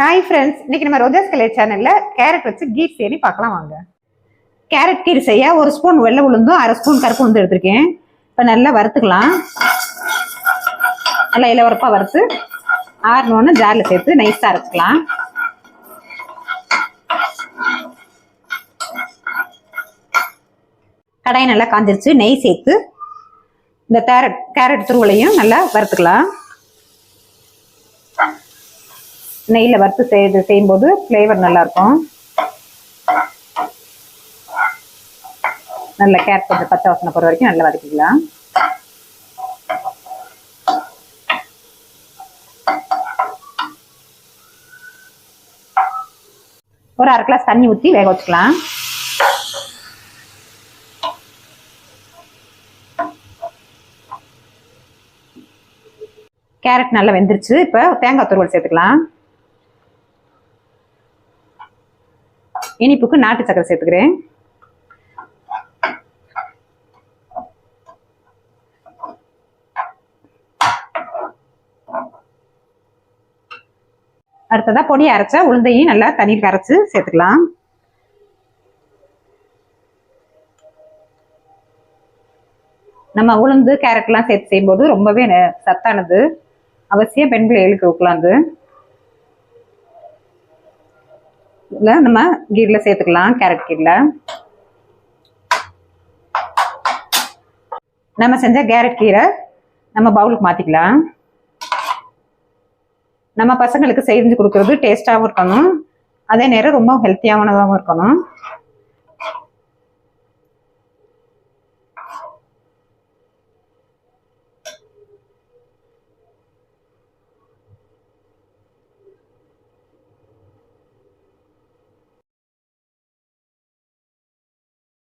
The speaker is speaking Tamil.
ஹாய் ஃப்ரெண்ட்ஸ் இன்னைக்கு நம்ம ரோஜாஸ் கலை சேனல்ல கேரட் வச்சு கீட் செய்தி பார்க்கலாம் வாங்க. கேரட் கீர் செய்ய ஒரு ஸ்பூன் வெள்ளை உளுந்தும் அரை ஸ்பூன் கருப்பு உளுந்து எடுத்திருக்கேன். இப்போ நல்லா வறுத்துக்கலாம். நல்லா இலவரப்பாக வறுத்து ஆறணுன்னு ஜாரில் சேர்த்து நைஸாக அரைச்சிக்கலாம். கடாயை நல்லா காஞ்சிருச்சு நெய் சேர்த்து இந்த கேரட் கேரட் துருவலையும் நல்லா வறுத்துக்கலாம். நெய்யில் வறுத்து செய்து செய்யும்போது ஃப்ளேவர் நல்லாயிருக்கும் நல்ல கேரட் கொஞ்சம் பச்சை வாசனை போகிற வரைக்கும் நல்லா வதக்கிக்கலாம். ஒரு அரை கிளாஸ் தண்ணி ஊற்றி வேக வச்சுக்கலாம். கேரட் நல்லா வெந்துருச்சு. இப்போ தேங்காய் துருவல் சேர்த்துக்கலாம். இனிப்புக்கு நாட்டு சக்கரை சேர்த்துக்கிறேன். அடுத்ததா பொடி அரைச்சா உளுந்தையும் நல்லா தண்ணீர் கரைச்சு சேர்த்துக்கலாம். நம்ம உளுந்து கேரட்லாம் சேர்த்து செய்யும்போது ரொம்பவே சத்தானது. அவசியம் பெண் பிள்ளைகளுக்கு கொடுக்கலாம் அது. இதில் நம்ம கீரில் சேர்த்துக்கலாம் கேரட் கீரில். நம்ம செஞ்ச கேரட் கீரை நம்ம பவுலுக்கு மாற்றிக்கலாம் நம்ம பசங்களுக்கு செஞ்சு கொடுக்கறது டேஸ்ட்டாகவும் இருக்கணும். அதே நேரம் ரொம்ப ஹெல்த்தியானதாகவும் இருக்கணும்.